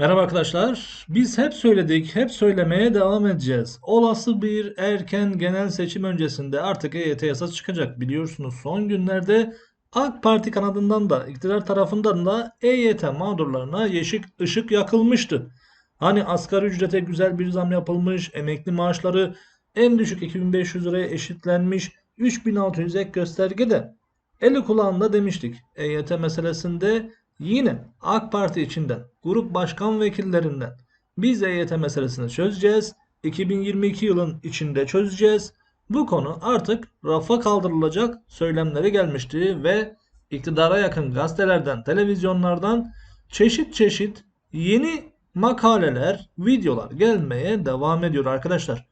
Merhaba arkadaşlar. Biz hep söyledik, hep söylemeye devam edeceğiz. Olası bir erken genel seçim öncesinde artık EYT yasası çıkacak. Biliyorsunuz son günlerde AK Parti kanadından da iktidar tarafından da EYT mağdurlarına yeşil ışık yakılmıştı. Hani asgari ücrete güzel bir zam yapılmış, emekli maaşları en düşük 2500 liraya eşitlenmiş, 3600 ek gösterge de eli kulağında demiştik. EYT meselesinde Yine AK Parti içinden, grup başkan vekillerinden biz EYT meselesini çözeceğiz. 2022 yılın içinde çözeceğiz. Bu konu artık rafa kaldırılacak söylemleri gelmişti ve iktidara yakın gazetelerden, televizyonlardan çeşit çeşit yeni makaleler, videolar gelmeye devam ediyor arkadaşlar.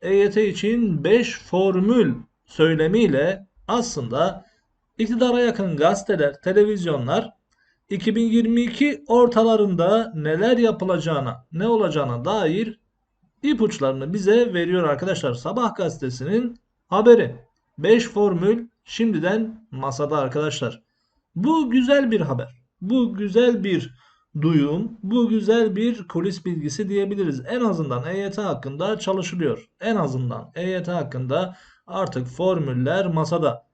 EYT için 5 formül söylemiyle aslında iktidara yakın gazeteler, televizyonlar 2022 ortalarında neler yapılacağına, ne olacağına dair ipuçlarını bize veriyor arkadaşlar. Sabah gazetesinin haberi. 5 formül şimdiden masada arkadaşlar. Bu güzel bir haber. Bu güzel bir duyum, bu güzel bir kulis bilgisi diyebiliriz. En azından EYT hakkında çalışılıyor. En azından EYT hakkında artık formüller masada.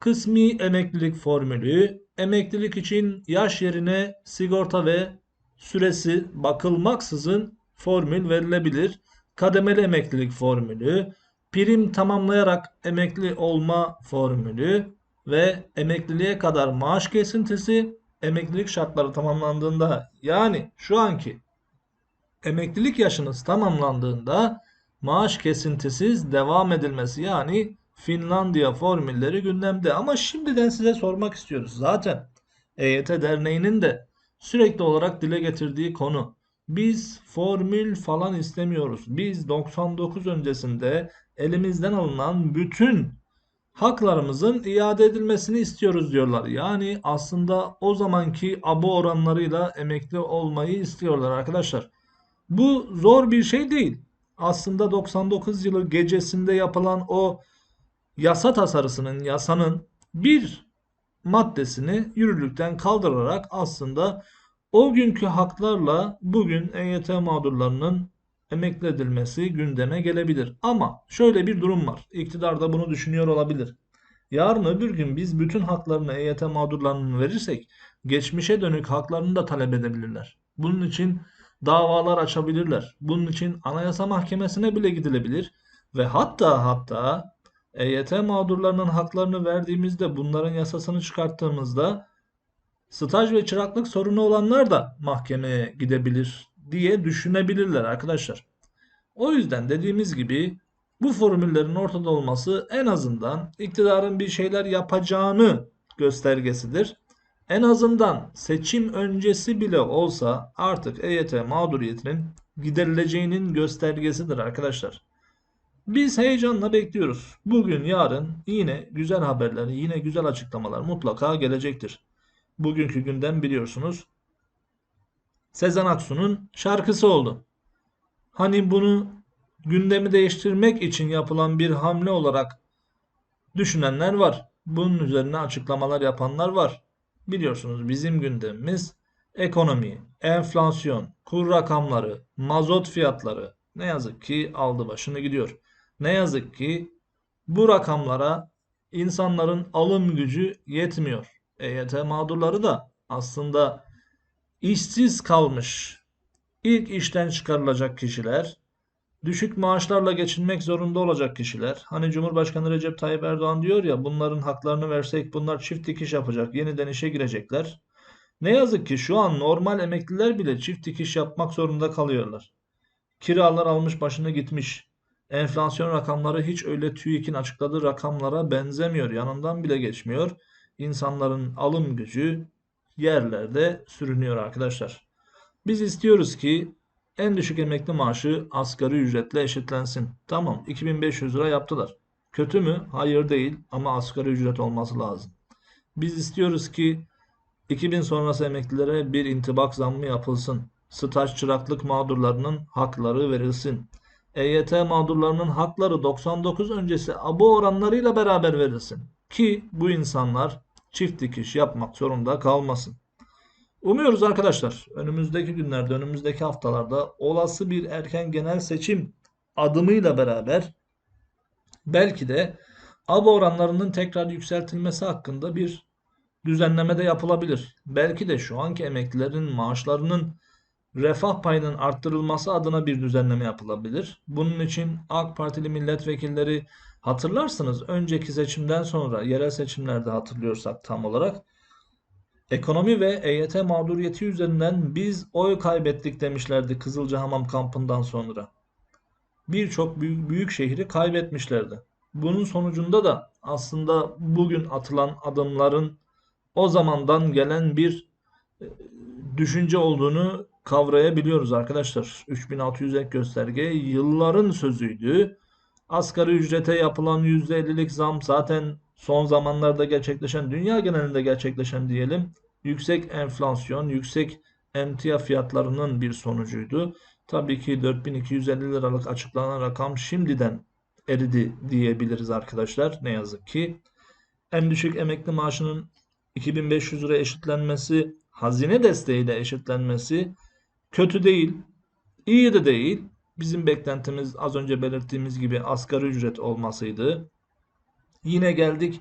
Kısmi emeklilik formülü, emeklilik için yaş yerine sigorta ve süresi bakılmaksızın formül verilebilir. Kademeli emeklilik formülü, prim tamamlayarak emekli olma formülü ve emekliliğe kadar maaş kesintisi emeklilik şartları tamamlandığında yani şu anki emeklilik yaşınız tamamlandığında maaş kesintisiz devam edilmesi yani Finlandiya formülleri gündemde ama şimdiden size sormak istiyoruz. Zaten EYT Derneği'nin de sürekli olarak dile getirdiği konu. Biz formül falan istemiyoruz. Biz 99 öncesinde elimizden alınan bütün haklarımızın iade edilmesini istiyoruz diyorlar. Yani aslında o zamanki abo oranlarıyla emekli olmayı istiyorlar arkadaşlar. Bu zor bir şey değil. Aslında 99 yılı gecesinde yapılan o yasa tasarısının, yasanın bir maddesini yürürlükten kaldırarak aslında o günkü haklarla bugün EYT mağdurlarının emekli edilmesi gündeme gelebilir. Ama şöyle bir durum var. İktidar da bunu düşünüyor olabilir. Yarın öbür gün biz bütün haklarını EYT mağdurlarının verirsek geçmişe dönük haklarını da talep edebilirler. Bunun için davalar açabilirler. Bunun için Anayasa Mahkemesi'ne bile gidilebilir ve hatta hatta EYT mağdurlarının haklarını verdiğimizde bunların yasasını çıkarttığımızda staj ve çıraklık sorunu olanlar da mahkemeye gidebilir diye düşünebilirler arkadaşlar. O yüzden dediğimiz gibi bu formüllerin ortada olması en azından iktidarın bir şeyler yapacağını göstergesidir. En azından seçim öncesi bile olsa artık EYT mağduriyetinin giderileceğinin göstergesidir arkadaşlar. Biz heyecanla bekliyoruz. Bugün yarın yine güzel haberler, yine güzel açıklamalar mutlaka gelecektir. Bugünkü gündem biliyorsunuz. Sezen Aksu'nun şarkısı oldu. Hani bunu gündemi değiştirmek için yapılan bir hamle olarak düşünenler var. Bunun üzerine açıklamalar yapanlar var. Biliyorsunuz bizim gündemimiz ekonomi, enflasyon, kur rakamları, mazot fiyatları ne yazık ki aldı başını gidiyor. Ne yazık ki bu rakamlara insanların alım gücü yetmiyor. EYT mağdurları da aslında işsiz kalmış, ilk işten çıkarılacak kişiler, düşük maaşlarla geçinmek zorunda olacak kişiler. Hani Cumhurbaşkanı Recep Tayyip Erdoğan diyor ya bunların haklarını versek bunlar çift dikiş yapacak, yeniden işe girecekler. Ne yazık ki şu an normal emekliler bile çift dikiş yapmak zorunda kalıyorlar. Kiralar almış başını gitmiş. Enflasyon rakamları hiç öyle TÜİK'in açıkladığı rakamlara benzemiyor. Yanından bile geçmiyor. İnsanların alım gücü yerlerde sürünüyor arkadaşlar. Biz istiyoruz ki en düşük emekli maaşı asgari ücretle eşitlensin. Tamam 2500 lira yaptılar. Kötü mü? Hayır değil ama asgari ücret olması lazım. Biz istiyoruz ki 2000 sonrası emeklilere bir intibak zammı yapılsın. Staj çıraklık mağdurlarının hakları verilsin. EYT mağdurlarının hakları 99 öncesi abo oranlarıyla beraber verilsin. Ki bu insanlar çift dikiş yapmak zorunda kalmasın. Umuyoruz arkadaşlar önümüzdeki günlerde, önümüzdeki haftalarda olası bir erken genel seçim adımıyla beraber belki de abo oranlarının tekrar yükseltilmesi hakkında bir düzenleme de yapılabilir. Belki de şu anki emeklilerin maaşlarının refah payının arttırılması adına bir düzenleme yapılabilir. Bunun için AK Partili milletvekilleri hatırlarsınız önceki seçimden sonra yerel seçimlerde hatırlıyorsak tam olarak ekonomi ve EYT mağduriyeti üzerinden biz oy kaybettik demişlerdi Kızılcahamam kampından sonra. Birçok büyük, büyük şehri kaybetmişlerdi. Bunun sonucunda da aslında bugün atılan adımların o zamandan gelen bir e, düşünce olduğunu kavrayabiliyoruz arkadaşlar. 3600 ek gösterge yılların sözüydü. Asgari ücrete yapılan %50'lik zam zaten son zamanlarda gerçekleşen, dünya genelinde gerçekleşen diyelim, yüksek enflasyon, yüksek emtia fiyatlarının bir sonucuydu. Tabii ki 4250 liralık açıklanan rakam şimdiden eridi diyebiliriz arkadaşlar. Ne yazık ki. En düşük emekli maaşının 2500 lira eşitlenmesi, hazine desteğiyle eşitlenmesi kötü değil, iyi de değil. Bizim beklentimiz az önce belirttiğimiz gibi asgari ücret olmasıydı. Yine geldik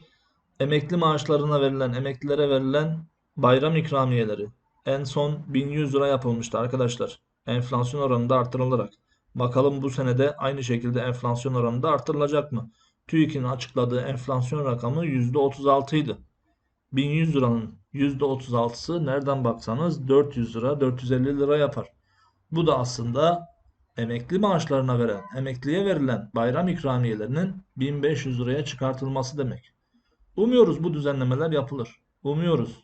emekli maaşlarına verilen, emeklilere verilen bayram ikramiyeleri. En son 1100 lira yapılmıştı arkadaşlar. Enflasyon oranında artırılarak. Bakalım bu senede aynı şekilde enflasyon oranında artırılacak mı? TÜİK'in açıkladığı enflasyon rakamı %36 idi. 1100 liranın %36'sı nereden baksanız 400 lira 450 lira yapar. Bu da aslında emekli maaşlarına veren, emekliye verilen bayram ikramiyelerinin 1500 liraya çıkartılması demek. Umuyoruz bu düzenlemeler yapılır. Umuyoruz.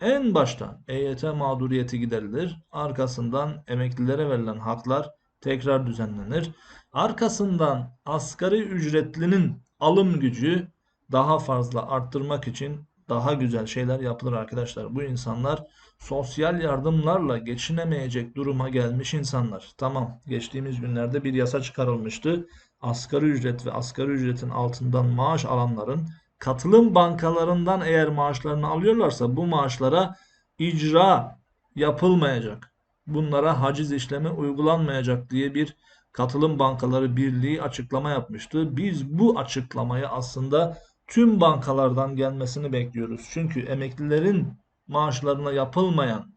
En başta EYT mağduriyeti giderilir. Arkasından emeklilere verilen haklar tekrar düzenlenir. Arkasından asgari ücretlinin alım gücü daha fazla arttırmak için daha güzel şeyler yapılır arkadaşlar. Bu insanlar sosyal yardımlarla geçinemeyecek duruma gelmiş insanlar. Tamam, geçtiğimiz günlerde bir yasa çıkarılmıştı. Asgari ücret ve asgari ücretin altından maaş alanların katılım bankalarından eğer maaşlarını alıyorlarsa bu maaşlara icra yapılmayacak. Bunlara haciz işlemi uygulanmayacak diye bir Katılım Bankaları Birliği açıklama yapmıştı. Biz bu açıklamayı aslında tüm bankalardan gelmesini bekliyoruz. Çünkü emeklilerin maaşlarına yapılmayan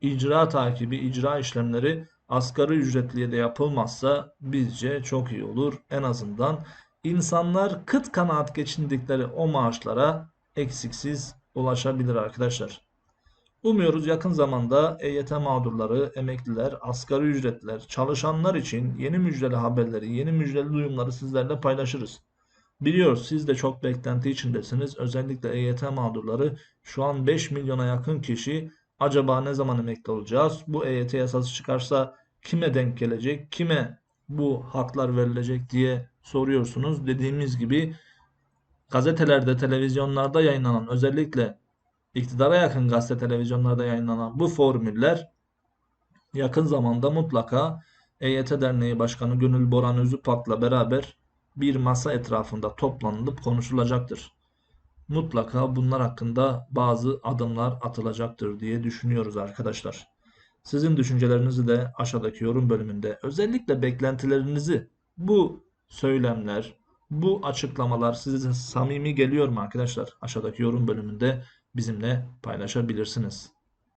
icra takibi, icra işlemleri asgari ücretliye de yapılmazsa bizce çok iyi olur. En azından insanlar kıt kanaat geçindikleri o maaşlara eksiksiz ulaşabilir arkadaşlar. Umuyoruz yakın zamanda EYT mağdurları, emekliler, asgari ücretler, çalışanlar için yeni müjdeli haberleri, yeni müjdeli duyumları sizlerle paylaşırız. Biliyoruz siz de çok beklenti içindesiniz. Özellikle EYT mağdurları şu an 5 milyona yakın kişi acaba ne zaman emekli olacağız? Bu EYT yasası çıkarsa kime denk gelecek? Kime bu haklar verilecek diye soruyorsunuz. Dediğimiz gibi gazetelerde, televizyonlarda yayınlanan özellikle iktidara yakın gazete televizyonlarda yayınlanan bu formüller yakın zamanda mutlaka EYT Derneği Başkanı Gönül Boran Özüpak'la beraber bir masa etrafında toplanılıp konuşulacaktır. Mutlaka bunlar hakkında bazı adımlar atılacaktır diye düşünüyoruz arkadaşlar. Sizin düşüncelerinizi de aşağıdaki yorum bölümünde özellikle beklentilerinizi bu söylemler, bu açıklamalar size samimi geliyor mu arkadaşlar? Aşağıdaki yorum bölümünde bizimle paylaşabilirsiniz.